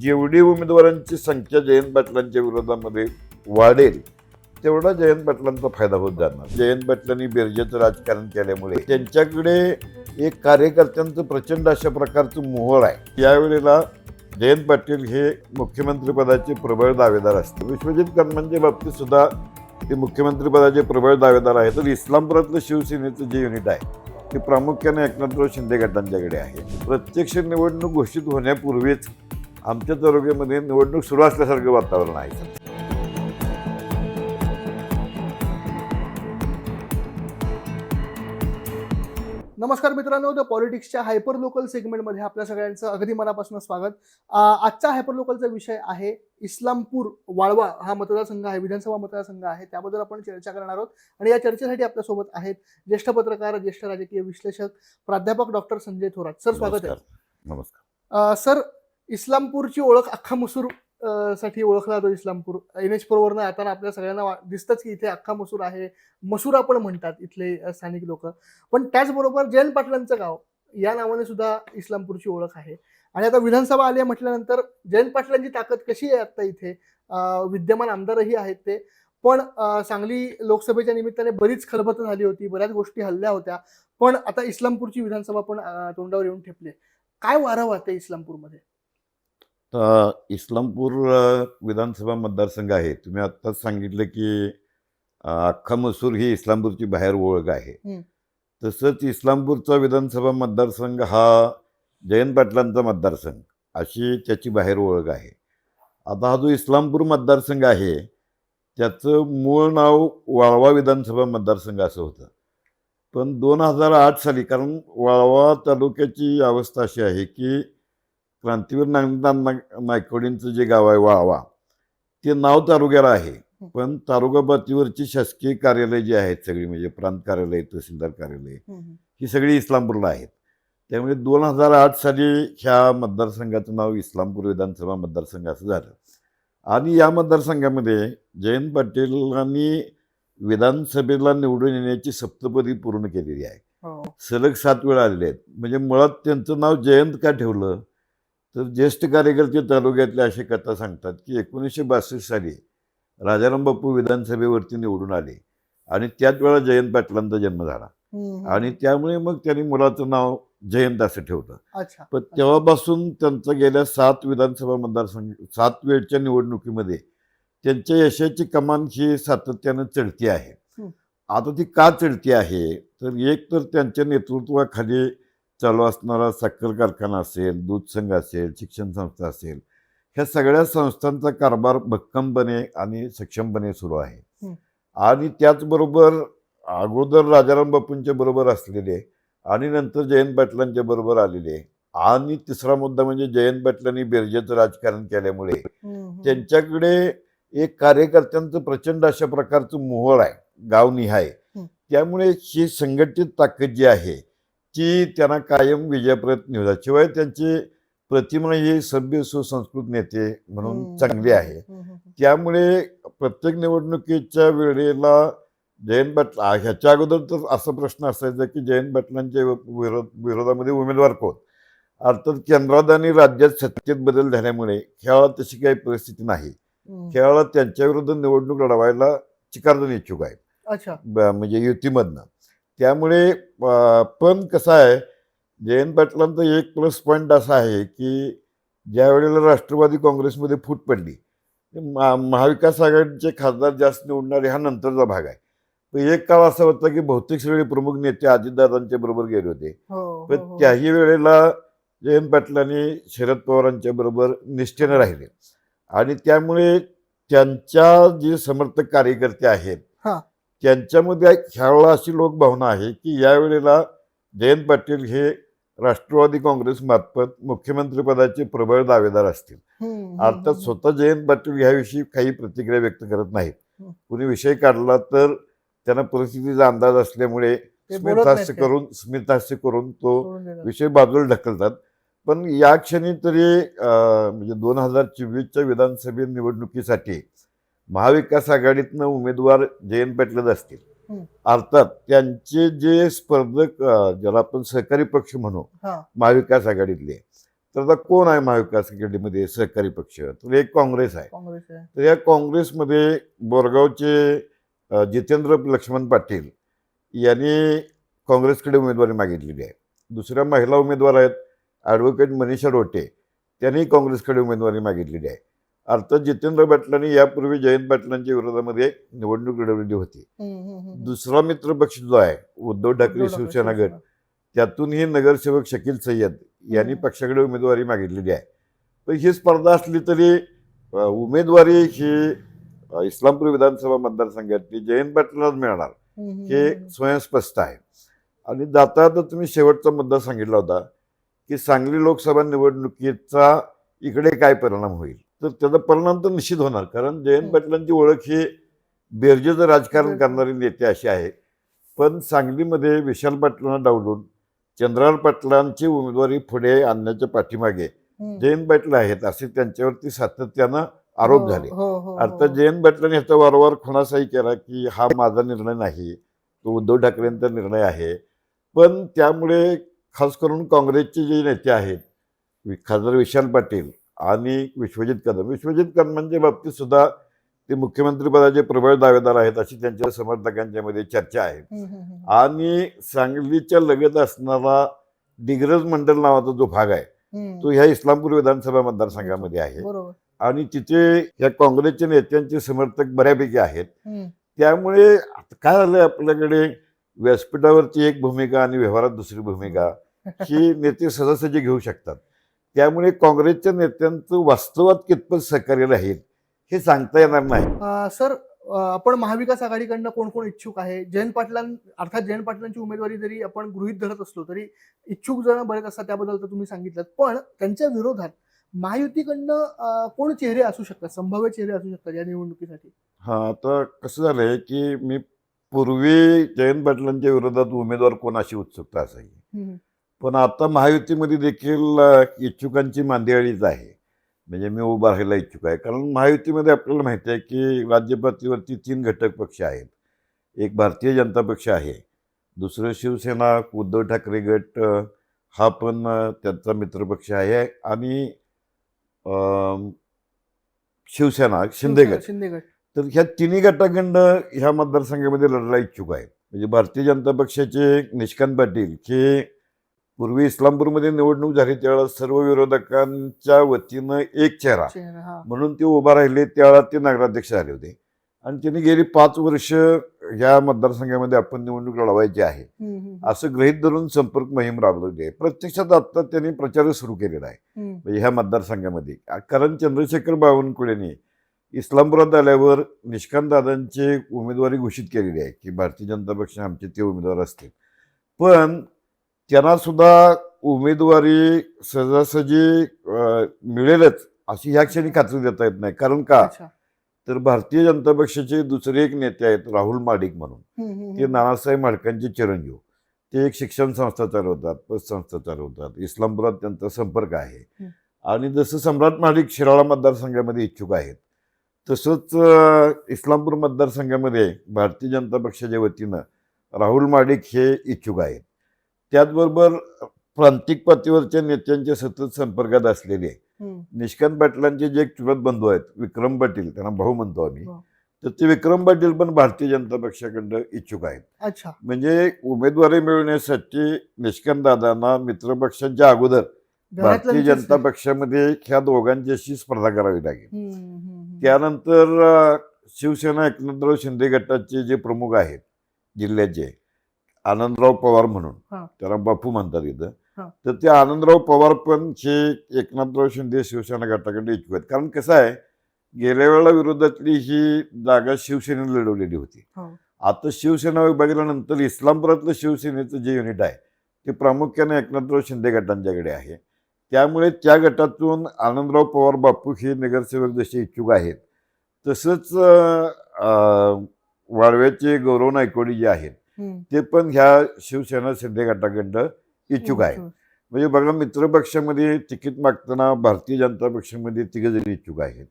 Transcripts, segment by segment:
जेवढी उमेदवारांची संख्या जयंत पाटलांच्या विरोधामध्ये वाढेल तेवढा जयंत पाटलांचा फायदा होत जाणार. जयंत पाटलांनी बेरजेचं राजकारण केल्यामुळे त्यांच्याकडे एक कार्यकर्त्यांचं प्रचंड अशा प्रकारचं मोहळ आहे. यावेळेला जयंत पाटील हे मुख्यमंत्रीपदाचे प्रबळ दावेदार असतील. विश्वजित कदमांच्या बाबतीत सुद्धा ते मुख्यमंत्रीपदाचे प्रबळ दावेदार आहेत. तर इस्लामपुरातलं शिवसेनेचं जे युनिट आहे ते प्रामुख्याने एकनाथराव शिंदे गटांच्याकडे आहे. प्रत्यक्ष निवडणूक घोषित होण्यापूर्वीच आमच्या तालुक्यामध्ये निवडणूक सुरू असल्यासारखं वातावरण आहे. नमस्कार मित्रांनो द पॉलिटिक्सच्या हायपर लोकल सेगमेंटमध्ये आपल्या सगळ्यांचं अगदी मनापासून स्वागत. आजचा हायपर लोकलचा विषय आहे इस्लामपूर वाळवा हा मतदारसंघ आहे विधानसभा मतदारसंघ आहे. त्याबद्दल आपण चर्चा करणार आहोत आणि या चर्चेसाठी आपल्यासोबत आहेत ज्येष्ठ पत्रकार ज्येष्ठ राजकीय विश्लेषक प्राध्यापक डॉक्टर संजय थोरात. सर स्वागत आहे. नमस्कार. सर इस्लामपूरची ओळख अख्खा मसूरसाठी ओळखला जातो इस्लामपूर. एन एच वरनं आता आपल्या सगळ्यांना वा- दिसतंच की इथे अख्खा मसूर आहे. मसूर आपण म्हणतात इथले स्थानिक लोक. पण त्याचबरोबर जयंत पाटलांचं गाव या नावाने सुद्धा इस्लामपूरची ओळख आहे. आणि आता विधानसभा आली म्हटल्यानंतर जयंत पाटलांची ताकद कशी आहे आता इथे? विद्यमान आमदारही आहेत ते. पण सांगली लोकसभेच्या निमित्ताने बरीच खलबत झाली होती बऱ्याच गोष्टी हल्ल्या होत्या. पण आता इस्लामपूरची विधानसभा पण तोंडावर येऊन ठेपली काय वारं वाहते इस्लामपूरमध्ये? तर इस्लामपूर विधानसभा मतदारसंघ आहे. तुम्ही आत्ताच सांगितलं की अख्खा मसूर ही इस्लामपूरची बाहेर ओळख आहे. तसंच इस्लामपूरचा विधानसभा मतदारसंघ हा जयंत पाटलांचा मतदारसंघ. अशी त्याची बाहेर ओळख आहे. आता हा जो इस्लामपूर मतदारसंघ आहे त्याचं मूळ नाव वाळवा विधानसभा मतदारसंघ असं होतं. पण दोन हजार आठ साली कारण वाळवा तालुक्याची अवस्था अशी आहे की क्रांतीवीर नागनाथ नाग नायकवडींचं जे गाव आहे वाळवा ते नाव तालुक्याला आहे. पण तालुका पातळीवरची शासकीय कार्यालय जी आहेत सगळी म्हणजे प्रांत कार्यालय तहसीलदार कार्यालय ही सगळी इस्लामपूरला आहेत. त्यामुळे दोन हजार आठ साली ह्या मतदारसंघाचं नाव इस्लामपूर विधानसभा मतदारसंघ असं झालं. आणि या मतदारसंघामध्ये जयंत पाटीलांनी विधानसभेला निवडून येण्याची सप्तपदी पूर्ण केलेली आहे. हो. सलग सात वेळा आलेले आहेत. म्हणजे मुळात त्यांचं नाव जयंत का ठेवलं? तर ज्येष्ठ कार्यकर्ते तालुक्यातल्या अशी कथा सांगतात की एकोणीसशे बासष्ट साली राजाराम बापू विधानसभेवरती निवडून आले आणि त्याच वेळा जयंत पाटलांचा जन्म झाला. आणि त्यामुळे मग त्यांनी मुलाचं नाव जयंत असं ठेवलं. पण तेव्हापासून त्यांचं गेल्या सात विधानसभा मतदारसंघ सात वेळच्या निवडणुकीमध्ये त्यांच्या यशाची कमान ही सातत्यानं चढती आहे. आता ती का चढती आहे? तर एक तर त्यांच्या नेतृत्वाखाली चालू असणारा साखर कारखाना असेल दूध संघ असेल शिक्षण संस्था असेल ह्या सगळ्या संस्थांचा कारभार भक्कमपणे आणि सक्षमपणे सुरू आहे. आणि त्याचबरोबर अगोदर राजाराम बापूंच्या बरोबर असलेले आणि नंतर जयंत पाटलांच्या बरोबर आलेले आणि तिसरा मुद्दा म्हणजे जयंत पाटलांनी बेरजेचं राजकारण केल्यामुळे त्यांच्याकडे एक कार्यकर्त्यांचं प्रचंड अशा प्रकारचं मोहळ आहे गावनिहाय. त्यामुळे ही संघटित ताकद जी आहे ती त्यांना कायम विजयाप्रत जात शिवाय त्यांची प्रतिमा ही सभ्य सुसंस्कृत नेते म्हणून चांगली आहे. त्यामुळे प्रत्येक निवडणुकीच्या वेळेला जयंत पाटील ह्याच्या अगोदर तर असा प्रश्न असायचा की जयंत पाटलांच्या विरोध विरोधामध्ये उमेदवार कोण? अर्थात केंद्रात आणि राज्यात सत्तेत बदल झाल्यामुळे ह्या तशी काही परिस्थिती नाही. खेळाला त्यांच्या विरुद्ध निवडणूक लढवायला चिकारजण इच्छुक ब- म्हणजे युतीमधनं. त्यामुळे पण कसं आहे जयंत पाटलांचा एक प्लस पॉईंट असा आहे की ज्या वेळेला राष्ट्रवादी काँग्रेसमध्ये फूट पडली महा महाविकास आघाडीचे खासदार जास्त निवडणारे हा नंतरचा भाग आहे. पण एक काळ असा होता की बहुतेक सगळे प्रमुख नेते अजितदादांच्या बरोबर गेले होते. हो. पण त्याही वेळेला जयंत पाटलांनी शरद पवारांच्या बरोबर निष्ठेनं राहिले. आणि त्यामुळे त्यांच्या जे समर्थक कार्यकर्ते आहेत हा. त्यांच्यामध्ये एक ह्यावेळेला अशी लोकभावना आहे की यावेळेला जयंत पाटील हे राष्ट्रवादी काँग्रेस मार्फत मुख्यमंत्रीपदाचे प्रबळ दावेदार असतील अर्थात स्वतः जयंत पाटील ह्याविषयी काही प्रतिक्रिया व्यक्त करत नाहीत. कुणी विषय काढला तर त्यांना परिस्थितीचा अंदाज असल्यामुळे स्मितहास्य. करून स्मितहास्य करून तो. विषय बाजूला ढकलतात पण या क्षणी तरी म्हणजे दोन हजार चोवीसच्या विधानसभे निवडणुकीसाठी महाविकास आघाडीतनं उमेदवार जयंत पाटीलच असतील. अर्थात त्यांचे जे स्पर्धक ज्याला आपण सहकारी पक्ष म्हणू. महाविकास आघाडीतले. तर आता कोण आहे महाविकास आघाडीमध्ये सहकारी पक्ष? तर एक काँग्रेस आहे. तर या काँग्रेसमध्ये बोरगावचे जितेंद्र लक्ष्मण पाटील यांनी काँग्रेसकडे उमेदवारी मागितलेली आहे. दुसऱ्या महिला उमेदवार आहेत ॲडव्होकेट मनीषा रोटे त्यांनी काँग्रेसकडे उमेदवारी मागितलेली आहे. अर्थात जितेंद्र पाटलांनी यापूर्वी जयंत पाटलांच्या विरोधामध्ये निवडणूक लढवलेली होती. दुसरा मित्र पक्ष जो आहे उद्धव ठाकरे शिवसेना गट. त्यातूनही नगरसेवक शकील सय्यद यांनी. पक्षाकडे उमेदवारी मागितलेली आहे पण ही स्पर्धा असली तरी उमेदवारी ही इस्लामपूर विधानसभा मतदारसंघातली जयंत पाटलांनाच मिळणार हे. स्वयंस्पष्ट आहे आणि जाता आता तुम्ही शेवटचा मुद्दा सांगितला होता की सांगली लोकसभा निवडणुकीचा इकडे काय परिणाम होईल तर त्याचा परिणाम तर निश्चित होणार कारण जयंत. पाटलांची ओळख ही बेरजेचं राजकारण. करणारे नेते असे आहे पण सांगलीमध्ये विशाल पाटलांना डावलून चंद्रहार पाटलांची उमेदवारी पुढे आणण्याच्या पाठीमागे. जयंत पाटील आहेत असे त्यांच्यावरती सातत्यानं आरोप हो, झाले हो, हो, अर्थात हो. जयंत पाटलांनी ह्याचा वारंवार खुलासाही केला की हा माझा निर्णय नाही तो उद्धव ठाकरेंचा निर्णय आहे पण त्यामुळे खास करून काँग्रेसचे जे नेते आहेत खासदार विशाल पाटील आणि विश्वजित कदम. विश्वजित कदमांच्या बाबतीत सुद्धा ते मुख्यमंत्रीपदाचे प्रबळ दावेदार आहेत अशी त्यांच्या समर्थकांच्या मध्ये चर्चा आहे. आणि सांगलीच्या लगत असणारा डिग्रज मंडल नावाचा जो भाग आहे. तो ह्या इस्लामपूर विधानसभा मतदारसंघामध्ये आहे. आणि तिथे या काँग्रेसच्या नेत्यांचे समर्थक बऱ्यापैकी आहेत. त्यामुळे आता काय झालंय आपल्याकडे? व्यासपीठावरची एक भूमिका आणि व्यवहारात दुसरी भूमिका. ही नेते सहजासहजी घेऊ शकतात. त्यामुळे काँग्रेसच्या नेत्यांचं वास्तवात कितपत सहकार्य राहील हे सांगता येणार नाही. सर आपण महाविकास आघाडीकडनं कोण कोण इच्छुक आहे? जयंत पाटलां अर्थात जयंत पाटलांची उमेदवारी जरी आपण गृहीत धरत असलो तरी इच्छुक जण बरेच असतात त्याबद्दल तर तुम्ही सांगितलं पण त्यांच्या विरोधात महायुतीकडनं कोण चेहरे असू शकतात? संभाव्य चेहरे असू शकतात या निवडणुकीसाठी. हा आता कसं झालंय की मी पूर्वी जयंत पाटलांच्या विरोधात उमेदवार कोणाशी उत्सुकता असायची. पण आता महायुतीमध्ये देखील इच्छुकांची मांदियाळीच आहे. म्हणजे मी उभा राहायला इच्छुक आहे. कारण महायुतीमध्ये आपल्याला माहिती आहे की राज्यपातळीवरती तीन घटक पक्ष आहेत. एक भारतीय जनता पक्ष आहे. दुसरं शिवसेना उद्धव ठाकरे गट हा पण त्यांचा मित्रपक्ष आहे. आणि शिवसेना शिंदे गट. शिंदे गट. तर ह्या तिन्ही गटाखंड ह्या मतदारसंघामध्ये लढायला इच्छुक आहेत म्हणजे भारतीय जनता पक्षाचे निष्कांत पाटील हे पूर्वी इस्लामपूरमध्ये निवडणूक झाली त्यावेळेला सर्व विरोधकांच्या वतीनं एक चेहरा. म्हणून ते उभा राहिले त्यावेळेला ते नगराध्यक्ष झाले होते. आणि त्यांनी गेली पाच वर्ष ह्या मतदारसंघामध्ये आपण निवडणूक लढवायची आहे. असं गृहीत धरून संपर्क मोहीम राबवली आहे. प्रत्यक्षात आता त्यांनी प्रचार सुरू केलेला आहे. म्हणजे ह्या मतदारसंघामध्ये. कारण चंद्रशेखर बावनकुळेंनी इस्लामपुरात आल्यावर निष्कांत दादांची उमेदवारी घोषित केलेली आहे की भारतीय जनता पक्ष आमचे ते उमेदवार असतील. पण त्यांना सुद्धा उमेदवारी सहजासहजी मिळेलच अशी ह्या क्षणी खात्री देता येत नाही. कारण का? तर भारतीय जनता पक्षाचे दुसरे एक नेते आहेत राहुल माडिक म्हणून. ते. नानासाहेब माडकांचे चिरंजीव. ते एक शिक्षण संस्था चालवतात पतसंस्था चालवतात. इस्लामपुरात त्यांचा संपर्क आहे. आणि जसं सम्राट महाडिक शिराळा मतदारसंघामध्ये इच्छुक आहेत तसंच इस्लामपूर मतदारसंघामध्ये भारतीय जनता पक्षाच्या वतीनं राहुल माडिक हे इच्छुक आहेत. त्याचबरोबर प्रांतिक पातळीवरच्या नेत्यांच्या सतत संपर्कात असलेले हम्म. निष्कांत पाटलांचे जे एक चुलत बंधू आहेत विक्रम पाटील त्यांना भाऊ म्हणतो आम्ही हो. तर ते विक्रम पाटील पण भारतीय जनता पक्षाकडं इच्छुक आहेत म्हणजे उमेदवारी मिळवण्यासाठी निष्कांत दादांना मित्रपक्षांच्या अगोदर भारतीय घरातल्यांचेच- जनता पक्षामध्ये ह्या दोघांच्याशी स्पर्धा करावी लागेल. त्यानंतर शिवसेना एकनाथराव शिंदे गटाचे जे प्रमुख आहेत जिल्ह्याचे आनंदराव पवार म्हणून. त्याला बापू म्हणतात इथं. तर ते आनंदराव पवार पण हे एकनाथराव शिंदे शिवसेना गटाकडे इच्छुक आहेत कारण कसं आहे गेल्या वेळेला विरोधातली ही जागा शिवसेनेने लढवलेली होती हो. आता शिवसेना विभागल्यानंतर इस्लामपुरातलं शिवसेनेचं जे युनिट आहे ते प्रामुख्याने एकनाथराव शिंदे गटांच्याकडे आहे त्यामुळे त्या गटातून आनंदराव पवार बापू हे नगरसेवक जसे इच्छुक आहेत तसंच वाळव्याचे गौरव नायकोडी जे आहेत. ते पण ह्या शिवसेना शिंदे गटाकडं इच्छुक आहेत म्हणजे बघा मित्रपक्षामध्ये तिकीट मागताना भारतीय जनता पक्षामध्ये तिघे जरी इच्छुक आहेत.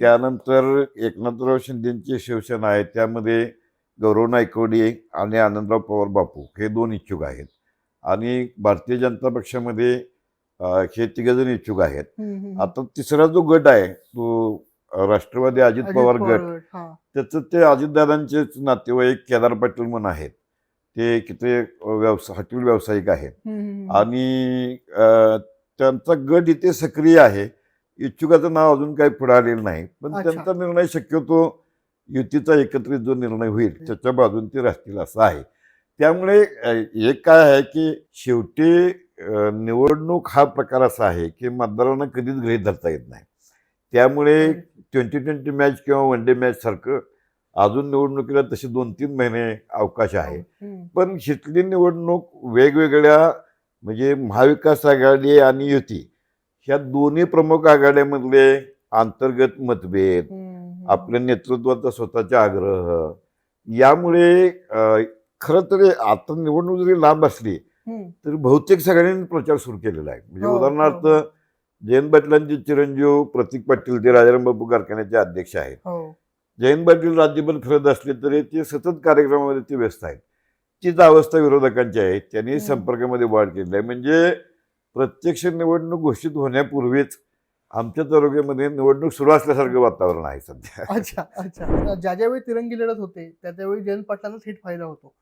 त्यानंतर एकनाथराव शिंदेची शिवसेना आहे. त्यामध्ये गौरव नायकवडी आणि आनंदराव पवार बापू हे दोन इच्छुक आहेत. आणि भारतीय जनता पक्षामध्ये हे तिघजण इच्छुक आहेत. आता तिसरा जो गट आहे तो राष्ट्रवादी अजित पवार गट. त्याचं ते अजितदादांचेच नातेवाईक केदार पाटील म्हणून आहेत. ते किती व्यवसाय हॉटेल व्यावसायिक आहेत आणि त्यांचा गट इथे सक्रिय आहे. इच्छुकाचं नाव अजून काही पुढे आलेलं नाही. पण. त्यांचा निर्णय शक्यतो युतीचा एकत्रित जो निर्णय होईल त्याच्या बाजून ते राहतील असं आहे. त्यामुळे एक काय आहे की शेवटी निवडणूक हा प्रकार असा आहे की मतदारांना कधीच गृहीत धरता येत नाही. त्यामुळे ट्वेंटी ट्वेंटी मॅच किंवा वन डे मॅच सारखं अजून निवडणुकीला तसे दोन तीन महिने अवकाश आहे हम्म. पण शितली निवडणूक वेगवेगळ्या म्हणजे महाविकास आघाडी आणि युती ह्या दोन्ही प्रमुख आघाड्यामधले अंतर्गत मतभेद आपल्या नेतृत्वाचा स्वतःचा आग्रह यामुळे खरं तर आता निवडणूक जरी लांब असली. तरी बहुतेक सगळ्यांनी प्रचार सुरू केलेला आहे म्हणजे हो, उदाहरणार्थ हो. जयंत पाटलांचे चिरंजीव प्रतीक पाटील ते राजाराम बापू कारखान्याचे अध्यक्ष आहेत. हो. जयंत पाटील राज्यभर फिरत असले तरी ते सतत कार्यक्रमामध्ये ते व्यस्त आहेत. तीच अवस्था विरोधकांची आहे. त्यांनी. संपर्कामध्ये वाढ केली आहे. म्हणजे प्रत्यक्ष निवडणूक घोषित होण्यापूर्वीच आमच्या तालुक्यामध्ये निवडणूक सुरू असल्यासारखं वातावरण आहे सध्या. अच्छा अच्छा. ज्या ज्यावेळी तिरंगी लढत होते त्या त्यावेळी जयंत पाटलांना थेट फायदा होतो.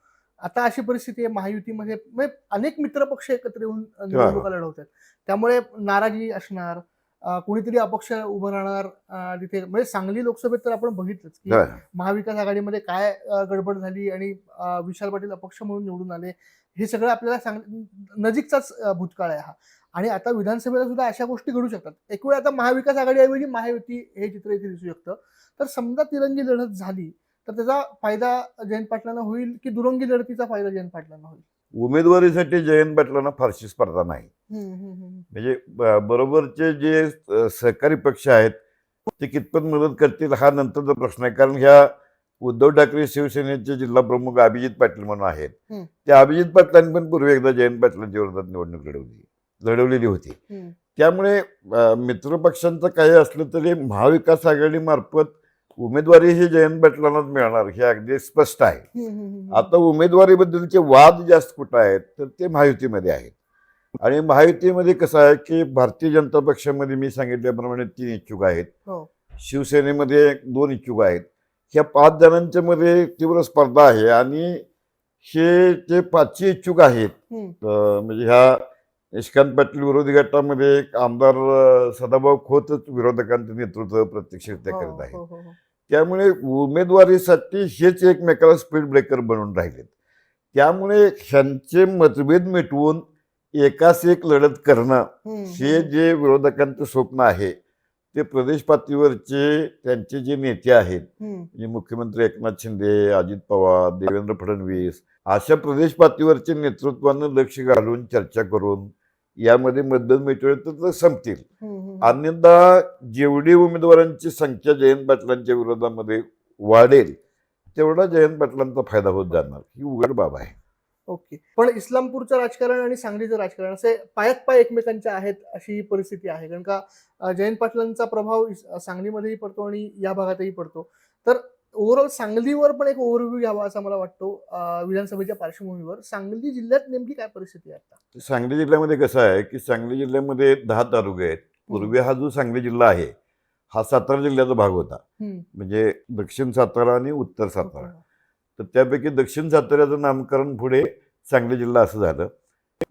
आता अशी परिस्थिती आहे महायुतीमध्ये म्हणजे अनेक मित्रपक्ष एकत्र येऊन निवडणुका लढवतात. त्यामुळे नाराजी असणार कुणीतरी अपक्ष उभं राहणार तिथे म्हणजे सांगली लोकसभेत तर आपण बघितलंच की. महाविकास आघाडीमध्ये काय गडबड झाली आणि विशाल पाटील अपक्ष म्हणून निवडून आले हे सगळं आपल्याला सांग नजीकचाच भूतकाळ आहे हा. आणि आता विधानसभेला सुद्धा अशा गोष्टी घडू शकतात. एक वेळ आता महाविकास आघाडीऐवजी महायुती हे चित्र इथे दिसू शकतं. तर समजा तिरंगी लढत झाली तर त्याचा फायदा जयंत पाटलांना होईल की दुरंगी लढतीचा फायदा जयंत पाटलांना होईल उमेदवारीसाठी जयंत पाटलांना फारशी स्पर्धा नाही. म्हणजे बरोबरचे जे सहकारी पक्ष आहेत ते कितपत मदत करतील हा नंतरचा प्रश्न आहे कारण ह्या उद्धव ठाकरे शिवसेनेचे जिल्हा प्रमुख अभिजित पाटील म्हणून आहेत. त्या अभिजित पाटलांनी पण पूर्वी एकदा जयंत पाटलांच्या विरोधात निवडणूक लढवली लढवलेली होती. त्यामुळे मित्रपक्षांचं काही असलं तरी महाविकास आघाडीमार्फत उमेदवारी ही जयंत पाटलांनाच मिळणार हे अगदी स्पष्ट आहे. आता उमेदवारीबद्दलचे वाद जास्त कुठं आहेत तर ते महायुतीमध्ये आहेत. आणि महायुतीमध्ये कसं आहे की भारतीय जनता पक्षामध्ये मी सांगितल्याप्रमाणे तीन इच्छुक आहेत. हो. शिवसेनेमध्ये दोन इच्छुक आहेत. ह्या पाच जणांच्या मध्ये तीव्र स्पर्धा आहे आणि हे जे पाचशे इच्छुक आहेत म्हणजे ह्या निष्कांत पाटील विरोधी गटामध्ये एक आमदार सदाभाऊ खोतच विरोधकांचं नेतृत्व प्रत्यक्षरित्या हो, करत आहे हो, हो, हो. त्यामुळे उमेदवारीसाठी हेच एकमेकाला स्पीड ब्रेकर बनून राहिलेत त्यामुळे ह्यांचे मतभेद मिटवून एकास एक लढत करणं हे. जे विरोधकांचं स्वप्न आहे ते प्रदेश पातळीवरचे त्यांचे जे नेते आहेत. म्हणजे मुख्यमंत्री एकनाथ शिंदे अजित पवार देवेंद्र फडणवीस अशा प्रदेश पातळीवरचे नेतृत्वानं लक्ष घालून चर्चा करून यामध्ये मतभेद मिटवले तर ते संपतील. अन्यथा जेवढी उमेदवारांची संख्या जयंत पाटलांच्या विरोधामध्ये वाढेल तेवढा जयंत पाटलांचा फायदा होत जाणार. ही उघड बाब आहे. ओके. पण इस्लामपूरचं राजकारण आणि सांगलीचं राजकारण असे पायात पाय एकमेकांच्या आहेत अशी परिस्थिती आहे. कारण का जयंत पाटलांचा प्रभाव सांगलीमध्येही पडतो आणि या भागातही पडतो. तर ओव्हरऑल सांगलीवर पण एक ओव्हरव्ह्यू घ्यावा असा मला वाटतो विधानसभेच्या पार्श्वभूमीवर. सांगली जिल्ह्यात नेमकी काय परिस्थिती आहे आता? सांगली जिल्ह्यामध्ये कसं आहे की सांगली जिल्ह्यामध्ये दहा तालुके आहेत. पूर्वी हा जो सांगली जिल्हा आहे हा सातारा जिल्ह्याचा भाग होता. म्हणजे दक्षिण सातारा आणि उत्तर सातारा. तर त्यापैकी दक्षिण साताऱ्याचं नामकरण पुढे सांगली जिल्हा असं झालं.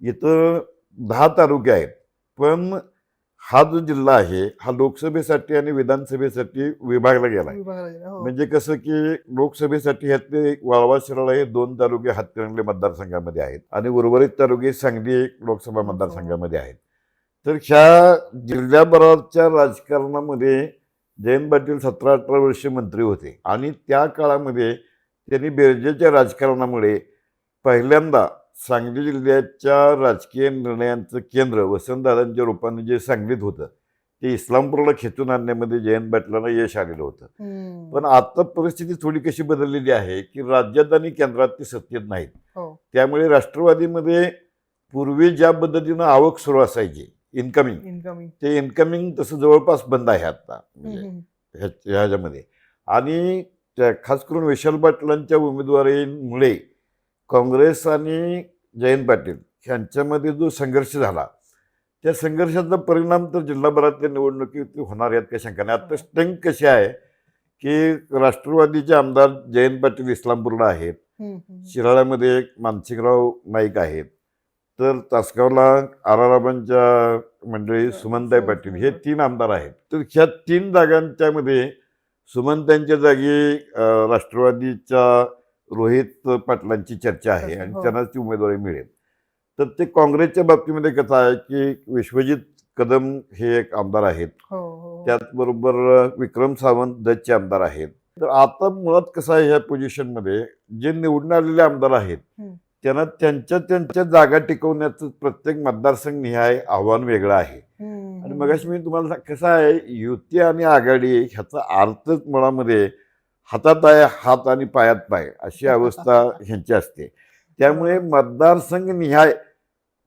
इथं दहा तालुके आहेत पण हा जो जिल्हा आहे हा लोकसभेसाठी आणि विधानसभेसाठी विभागला गेला हो. म्हणजे कसं की लोकसभेसाठी ह्यातले वाळवा शिराळा हे दोन तालुके हातकणंगले मतदारसंघामध्ये आहेत आणि उर्वरित तालुके सांगली लोकसभा मतदारसंघामध्ये आहेत तर ह्या जिल्ह्याभराच्या राजकारणामध्ये जयंत पाटील सतरा अठरा वर्ष मंत्री होते आणि त्या काळामध्ये त्यांनी बेरजेच्या राजकारणामुळे पहिल्यांदा सांगली जिल्ह्याच्या राजकीय निर्णयांचं केंद्र वसंतदादांच्या रूपाने जे सांगलीत होतं ते इस्लामपूरला खेचून आणण्यामध्ये जयंत पाटलांना यश आलेलं होतं. पण आता परिस्थिती थोडी कशी बदललेली आहे की राज्यात आणि केंद्रात ते सत्तेत नाहीत. हो. त्यामुळे राष्ट्रवादीमध्ये पूर्वी ज्या पद्धतीनं आवक सुरू असायची इन्कमिंग इन्कमिंग ते इन्कमिंग तसं जवळपास बंद आहे आता. म्हणजे ह्याच्यामध्ये आणि त्या खास करून विशाल पाटलांच्या उमेदवारीमुळे काँग्रेस आणि जयंत पाटील ह्यांच्यामध्ये जो संघर्ष झाला त्या संघर्षाचा परिणाम तर जिल्हाभरातल्या निवडणुकीत होणार आहेत काही शंका नाही. आता स्ट्रेंथ कशी आहे की राष्ट्रवादीचे आमदार जयंत पाटील इस्लामपूरला आहेत. शिराळ्यामध्ये एक मानसिंगराव नाईक आहेत तर तासगावला आराराबांच्या मंडळी सुमनताई पाटील हे तीन आमदार आहेत. तर ह्या तीन जागांच्यामध्ये सुमनताईंच्या जागी राष्ट्रवादीच्या रोहित पाटलांची चर्चा आहे आणि हो. त्यांनाच ती उमेदवारी मिळेल तर ते काँग्रेसच्या बाबतीमध्ये कसं आहे की विश्वजित कदम हे एक आमदार आहेत हो, हो. त्याचबरोबर विक्रम सावंत दसचे आमदार आहेत तर आता मुळात कसं आहे ह्या पोझिशनमध्ये जे निवडून आलेले आमदार आहेत. त्यांना त्यांच्या त्यांच्या जागा टिकवण्याचं प्रत्येक मतदारसंघ निहाय आव्हान वेगळं आहे आणि. मगाशी मी तुम्हाला कसं आहे युती आणि आघाडी ह्याचा अर्थच मुळामध्ये हातात आहे हात आणि पायात पाय अशी अवस्था ह्यांची असते त्यामुळे मतदारसंघ निहाय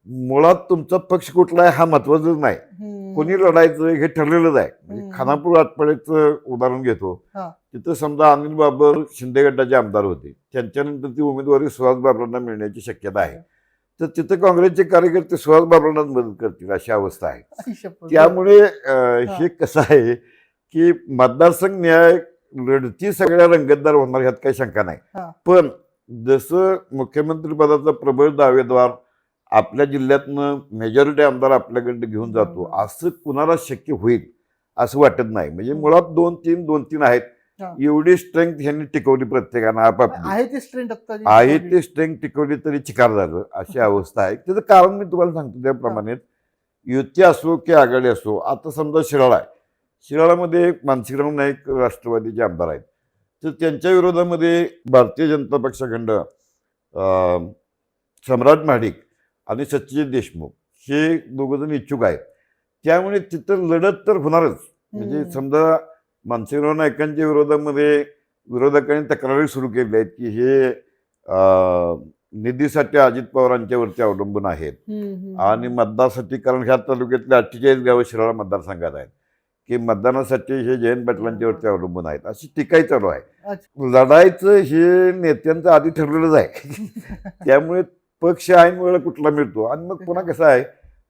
मुळात तुमचा पक्ष कुठला आहे हा महत्वाचाच नाही. कोणी लढायचं हे ठरलेलंच आहे म्हणजे. खानापूर आटपाड्याचं उदाहरण घेतो. तिथं समजा अनिल बाबर शिंदे गटाचे आमदार होते त्यांच्यानंतर ती उमेदवारी सुहास बाबरांना मिळण्याची शक्यता आहे तर तिथं काँग्रेसचे कार्यकर्ते सुहास बाबरांनाच मदत करतील अशी अवस्था आहे. त्यामुळे हा. हे कसं आहे की मतदारसंघ न्याय लढती सगळ्या रंगतदार होणार ह्यात काही शंका नाही. पण जसं मुख्यमंत्री पदाचा प्रबळ दावेदार आपल्या जिल्ह्यातनं मेजॉरिटी आमदार आपल्याकडे घेऊन जातो. असं कुणाला शक्य होईल असं वाटत नाही म्हणजे. मुळात दोन तीन दोन तीन आहेत. एवढी स्ट्रेंथ ह्यांनी टिकवली प्रत्येकानं आपापली आहे ते स्ट्रेंथ आहे. ते स्ट्रेंथ टिकवली तरी चिकार झालं अशी अवस्था आहे त्याचं कारण मी तुम्हाला सांगतो त्याप्रमाणे युती असो की आघाडी असो आता समजा शिराळा आहे शिराळामध्ये मानसिंगराव नाईक राष्ट्रवादीचे आमदार आहेत. तर त्यांच्या विरोधामध्ये भारतीय जनता पक्षाखंड सम्राट महाडिक आणि सत्यजित देशमुख हे दोघंजण इच्छुक आहेत. त्यामुळे तिथं लढत तर होणारच. म्हणजे. समजा मानसिंगराव नाईकांच्या विरोधामध्ये विरोधकांनी तक्रारी सुरू केल्या आहेत की हे निधीसाठी अजित पवारांच्यावरती अवलंबून आहेत. आणि मतदारसाठी कारण ह्या तालुक्यातले अठ्ठेचाळीस गावं शिराळा मतदारसंघात आहेत. की मतदानासाठी हे जयंत पाटलांच्यावरती अवलंबून आहेत. अशी टीकाही चालू आहे. लढायचं हे नेत्यांचं आधी ठरलेलंच आहे. त्यामुळे पक्ष ऐन वेळेला कुठला मिळतो? आणि मग पुन्हा कसं आहे?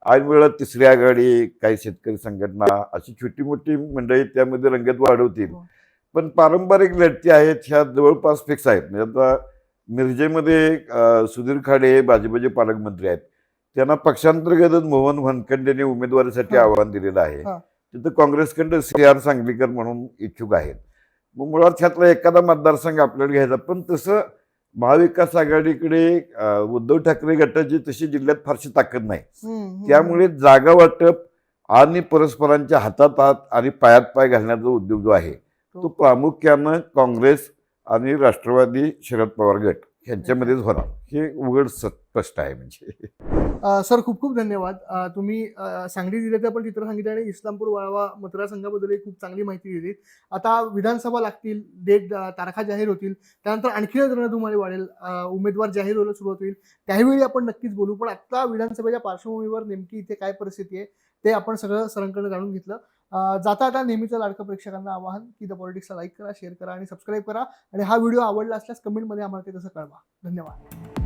ऐन वेळेला तिसरी आघाडी काही शेतकरी संघटना अशी छोटी मोठी मंडळी त्यामध्ये रंगत वाढवतील. हो. पण पारंपरिक लढती आहेत ह्या जवळपास फिक्स आहेत. म्हणजे आता मिरजेमध्ये सुधीर खाडे हे भाजपचे पालकमंत्री आहेत. त्यांना पक्षांतर्गतच मोहन वनखंडेने उमेदवारीसाठी. आव्हान दिलेलं आहे. तिथं काँग्रेसकडं सी आर सांगलीकर म्हणून इच्छुक आहेत. मग मुळात ह्यातला एखादा मतदारसंघ आपल्याला घ्यायचा पण तसं महाविकास आघाडीकडे उद्धव ठाकरे गटाची तशी जिल्ह्यात फारशी ताकद नाही. त्यामुळे जागा वाटप आणि परस्परांच्या हातात हात आणि पायात पाय घालण्याचा उद्योग जो आहे तो प्रामुख्यानं काँग्रेस आणि राष्ट्रवादी शरद पवार गट यांच्यामध्येच होणार. हे उघड स्पष्ट आहे म्हणजे. सर खूप खूप धन्यवाद. तुम्ही सांगली जिल्ह्याचं पण चित्र सांगितलं आणि इस्लामपूर वाळवा मतदारसंघाबद्दल खूप चांगली माहिती दिली. आता विधानसभा लागतील डेट तारखा जाहीर होतील. त्यानंतर आणखी रणधुमाळी वाढेल. उमेदवार जाहीर व्हायला सुरुवात होईल. त्यावेळी आपण नक्कीच बोलू पण आता विधानसभेच्या पार्श्वभूमीवर नेमकी इथे काय परिस्थिती आहे ते आपण सगळं सरांकडे जाणून घेतलं. जाता आता नेहमीचं लाडकं प्रेक्षकांना आवाहन की द पॉलिटिक्सला लाईक करा शेअर करा आणि सबस्क्राईब करा. आणि हा व्हिडिओ आवडला असल्यास कमेंटमध्ये आम्हाला ते तसं कळवा. धन्यवाद.